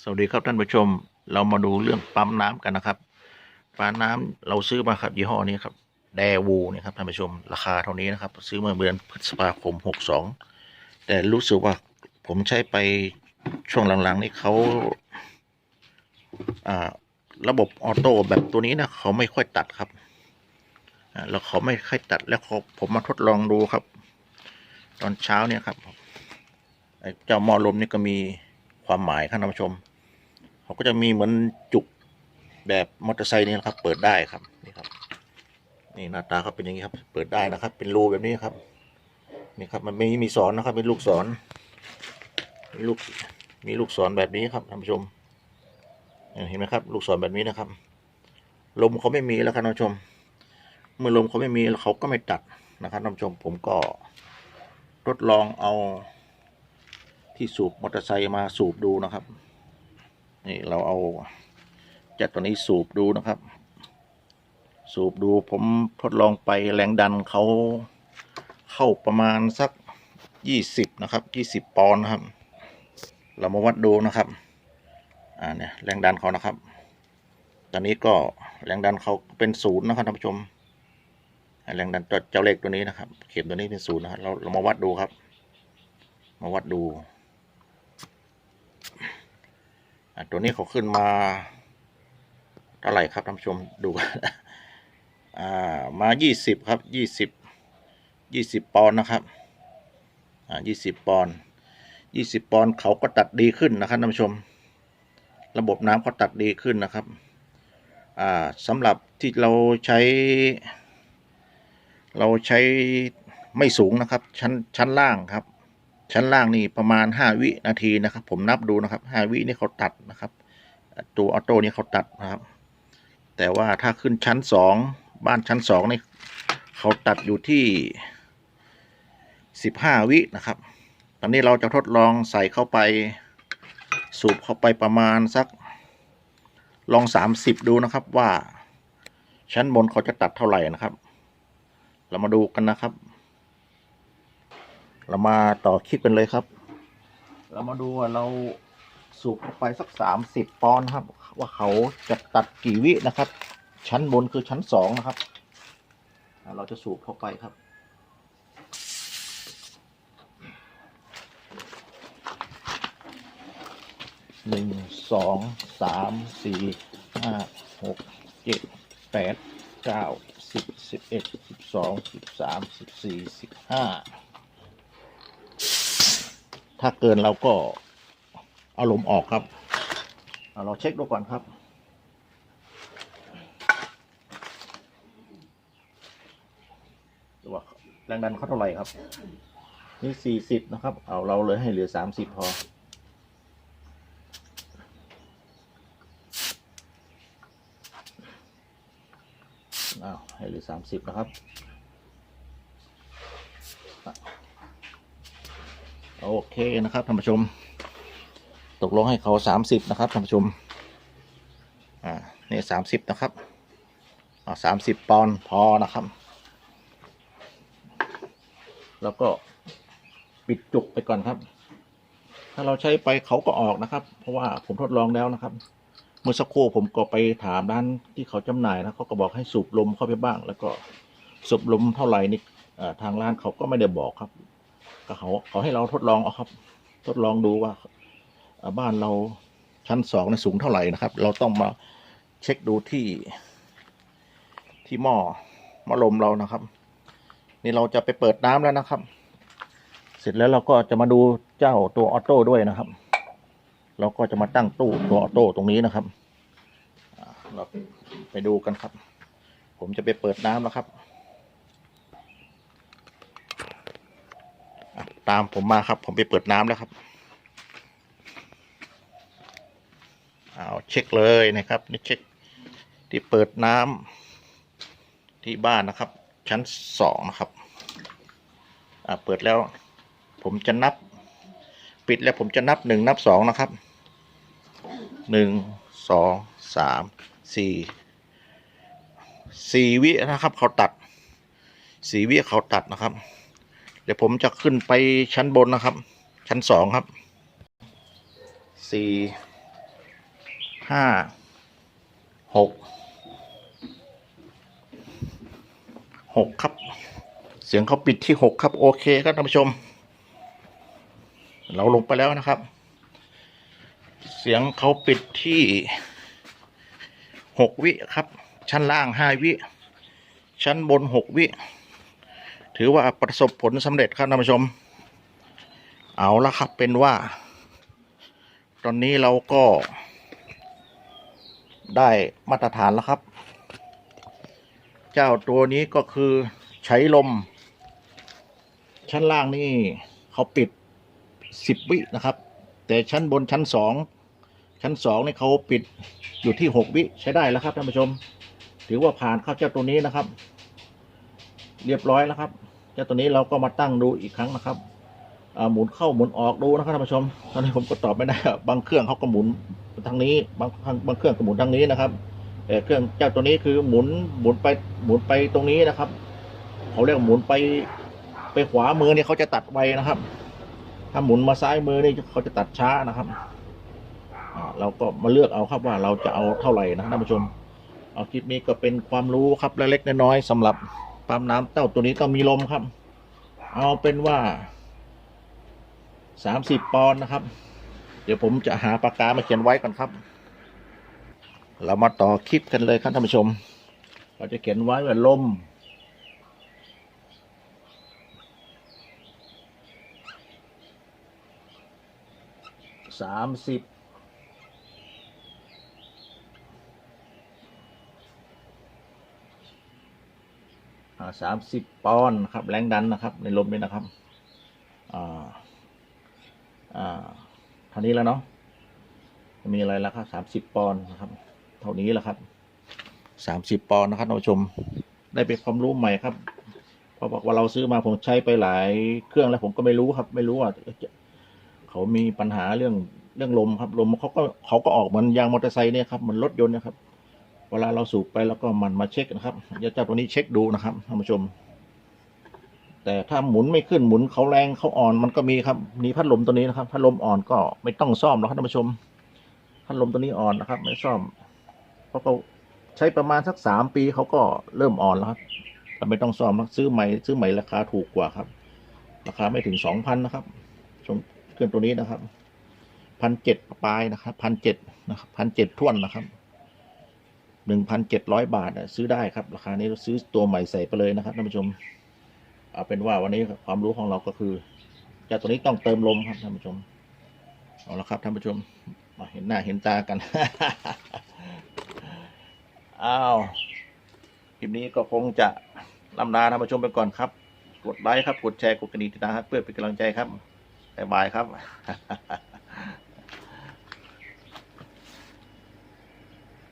สวัสดีครับท่านผู้ชม เรามาดูเรื่องปั๊มน้ำกันนะครับ ปั๊มน้ำเราซื้อมาครับยี่ห้อนี้ครับ แดวูเนี่ยครับท่านผู้ชม ราคาเท่านี้นะครับ ซื้อมาเดือนพฤษภาคมหกสองแต่รู้สึกว่าผมใช้ไปช่วงหลังๆนี่เขาอ่าระบบออโต้แบบตัวนี้นะเขาไม่ค่อยตัดครับอ่าแล้วเขาไม่ค่อยตัดแล้วเขาผมมาทดลองดูครับ ตอนเช้าเนี่ยครับไอ้เจ้าหม้อลมนี่ก็มี ความหมายท่านผู้ชม เขาก็จะมีเหมือนจุกแบบมอเตอร์ไซค์นี่นะครับ เปิดได้ครับนี่ครับ นี่หน้าตาเขาเป็นอย่างนี้ครับ เปิดได้นะครับ เป็นรูแบบนี้ครับนี่ครับ มันไม่มีสอนนะครับ เป็นลูกศรมีลูกมีลูกศรแบบนี้ครับท่านผู้ชมเห็นไหมครับ ลูกศรแบบนี้นะครับ ลมเขาไม่มีแล้วครับท่านผู้ชม เมื่อลมเขาไม่มีเขาก็ไม่ตัดนะครับท่านผู้ชม ผมก็ทดลองเอา ที่สูบมอเตอร์ไซค์มาสูบดูนะครับ นี่เราเอาจัดตัวนี้สูบดูนะครับ สูบดูผมทดลองไปแรงดันเขาเข้าประมาณสักยี่สิบนะครับยี่สิบปอนด์นะครับ เรามาวัดดูนะครับ อ่าเนี่ยแรงดันเขานะครับ ตอนนี้ก็แรงดันเขาเป็นศูนย์นะครับท่านผู้ชม แรงดันตัวเจ้าเลขตัวนี้นะครับ เข็มตัวนี้เป็นศูนย์นะครับเราเรามาวัดดูครับ มาวัดดู อะ ตัวนี้เขาขึ้นมาเท่าไหร่ครับท่านผู้ชมดูอ่ามายี่สิบครับยี่สิบยี่สิบปอนด์นะครับอ่ายี่สิบปอนด์ยี่สิบปอนด์เขาก็ตัดดีขึ้นนะครับท่านผู้ชม ระบบน้ำเขาตัดดีขึ้นนะครับอ่าสำหรับที่เราใช้ เราใช้ไม่สูงนะครับ ชั้นชั้นล่างครับ ชั้นล่างนี่ประมาณห้าวินาทีนะครับ ผมนับดูนะครับห้าวินี่เขาตัดนะครับ ตัวออโต้นี่เขาตัดนะครับ แต่ว่าถ้าขึ้นชั้นสองบ้านชั้นสองนี่เขาตัดอยู่ที่สิบห้าวินะครับ ตอนนี้เราจะทดลองใส่เข้าไปสูบเข้าไปประมาณสักลองสามสิบดูนะครับว่าชั้นบนเขาจะตัดเท่าไหร่นะครับ เรามาดูกันนะครับ เรามาต่อคลิปกันเลยครับ เรามาดูว่าเราสูบเข้าไปสักสามสิบปอนด์ครับ ว่าเขาจะตัดกี่วินะครับ ชั้นบนคือชั้นสองนะครับ เราจะสูบเข้าไปครับหนึ่งสองสามสี่ห้าหกเจ็ดแปดเก้าสิบสิบเอ็ดสิบสองสิบสามสิบสี่สิบห้า ถ้าเกินเราก็เอาลมออกครับเเราเช็คดูก่อนครับดูว่าแรงดันเขาเท่าไหร่ครับ นี่สี่สิบนะครับ เอาเราเลยให้เหลือสามสิบพออ้าให้เหลือสามสิบนะครับ โอเคนะครับท่านผู้ชม ตกลงให้เขาสามสิบนะครับท่านผู้ชม อ่านี่สามสิบนะครับอ่าสามสิบปอนด์พอนะครับ แล้วก็ปิดจุกไปก่อนครับ ถ้าเราใช้ไปเขาก็ออกนะครับ เพราะว่าผมทดลองแล้วนะครับ เมื่อสักครู่ผมก็ไปถามร้านที่เขาจำหน่ายนะเขาก็บอกให้สูบลมเข้าไปบ้าง แล้วก็สูบลมเท่าไหร่นี่อ่อทางร้านเขาก็ไม่ได้บอกครับ ก็เขาเขาให้เราทดลองเอาครับ ทดลองดูว่าบ้านเราชั้นสองในสูงเท่าไหร่นะครับ เราต้องมาเช็คดูที่ที่หม้อหม้อลมเรานะครับ นี่เราจะไปเปิดน้ำแล้วนะครับ เสร็จแล้วเราก็จะมาดูเจ้าตัวออโต้ด้วยนะครับ เราก็จะมาตั้งตู้ตัวออโต้ตรงนี้นะครับเราไปดูกันครับ ผมจะไปเปิดน้ำแล้วครับอะ ตามผมมาครับ ผมไปเปิดน้ำแล้วครับเอาเช็คเลยนะครับนี่เช็คที่เปิดน้ำที่บ้านนะครับ ชั้นสองนะครับอ่าเปิดแล้ว ผมจะนับ ปิดแล้วผมจะนับหนึ่งนับสองนะครับหนึ่งสองสามสี่สี่วินะครับ เขาตัดสี่วิเขาตัดนะครับ เดี๋ยวผมจะขึ้นไปชั้นบนนะครับ ชั้นสองครับสี่ห้าหกหกครับ เสียงเขาปิดที่หกครับ โอเคครับท่านผู้ชม เราลงไปแล้วนะครับ เสียงเขาปิดที่หกวิครับ ชั้นล่างห้าวิ ชั้นบนหกวิ ถือว่าประสบผลสำเร็จครับท่านผู้ชม เอาละครับเป็นว่า ตอนนี้เราก็ ได้มาตรฐานแล้วครับ เจ้าตัวนี้ก็คือใช้ลม ชั้นล่างนี่เขาปิดสิบวินะครับ แต่ชั้นบนชั้นสองชั้นสองนี่เขาปิดอยู่ที่หกวิใช้ได้แล้วครับท่านผู้ชม ถือว่าผ่านเข้าเจ้าตัวนี้นะครับ เรียบร้อยแล้วครับเจ้าตัวนี้เราก็มาตั้งดูอีกครั้งนะครับหมุนเข้าหมุนออกดูนะครับท่านผู้ชม ตอนนี้ผมก็ตอบไม่ได้ บางเครื่องเขาก็หมุนทางนี้บางบางเครื่องก็หมุนทางนี้นะครับแต่เครื่องเจ้าตัวนี้คือหมุนหมุนไปหมุนไปตรงนี้นะครับเขาเรียกหมุนไปไปขวามือเนี่ยเขาจะตัดไวนะครับ ถ้าหมุนมาซ้ายมือนี่เขาจะตัดช้านะครับเราก็มาเลือกเอาครับว่าเราจะเอาเท่าไหร่นะท่านผู้ชม เอาคลิปนี้ก็เป็นความรู้ครับเล็กๆน้อยๆสำหรับ ปั๊มน้ำเต้าตัวนี้ต้องมีลมครับ เอาเป็นว่าสามสิบปอนด์นะครับ เดี๋ยวผมจะหาปากกามาเขียนไว้ก่อนครับ เรามาต่อคลิปกันเลยครับท่านผู้ชม เราจะเขียนไว้ว่าลมสามสิบ สามสิบปอนด์ครับ แรงดันนะครับ ในลมนี้นะครับอ่าอ่าเท่านี้แล้วเนาะมีอะไรแล้วครับสามสิบปอนด์นะครับ เท่านี้แหละครับสามสิบปอนด์นะครับท่านผู้ชม ได้เป็นความรู้ใหม่ครับเพราะบอกว่าเราซื้อมาผมใช้ไปหลายเครื่องแล้วผมก็ไม่รู้ครับ ไม่รู้ว่าเขามีปัญหาเรื่องเรื่องลมครับ ลมเขาก็เขาก็ออกเหมือนยางมอเตอร์ไซค์เนี่ยครับเหมือนรถยนต์นะครับ เวลาเราสูบไปแล้วก็มันมาเช็คนะครับยวเจ้าตัวนี้เช็คดูนะครับท่านผู้ชม แต่ถ้าหมุนไม่ขึ้นหมุนเขาแรงเขาอ่อนมันก็มีครับมีพัดลมตัวนี้นะครับพัดลมอ่อนก็ไม่ต้องซ่อมหรอกครับท่านผู้ชมพัดลมตัวนี้อ่อนนะครับ ไม่ซ่อม เพราะเขาใช้ประมาณสักสามปีเขาก็เริ่มอ่อนแล้วครับแต่ไม่ต้องซ่อมนะซื้อใหม่ซื้อใหม่ราคาถูกกว่าครับ ราคาไม่ถึงสองพันนะครับชมเครื่องตัวนี้นะครับพันเจ็ดปลายนะครับพันเจ็ดนะครับพันเจ็ดท่วนนะครับ หนึ่งพันเจ็ดร้อยบาทนะซื้อได้ครับ ราคานี้เราซื้อตัวใหม่ใส่ไปเลยนะครับท่านผู้ชมเอาเป็นว่าวันนี้ความรู้ของเราก็คือเจากตัวนี้ต้องเติมลมครับท่านผู้ชมเอาละครับท่านผู้ชมมาเห็นหน้าเห็นตากันอ้าวคลิปนี้ก็คงจะลำลาท่านผู้ชมไปก่อนครับ กดไลค์ครับ กดแชร์กดกระดิ่งติดตามครับเพื่อเป็นกำลังใจครับบ๊ายบายครับ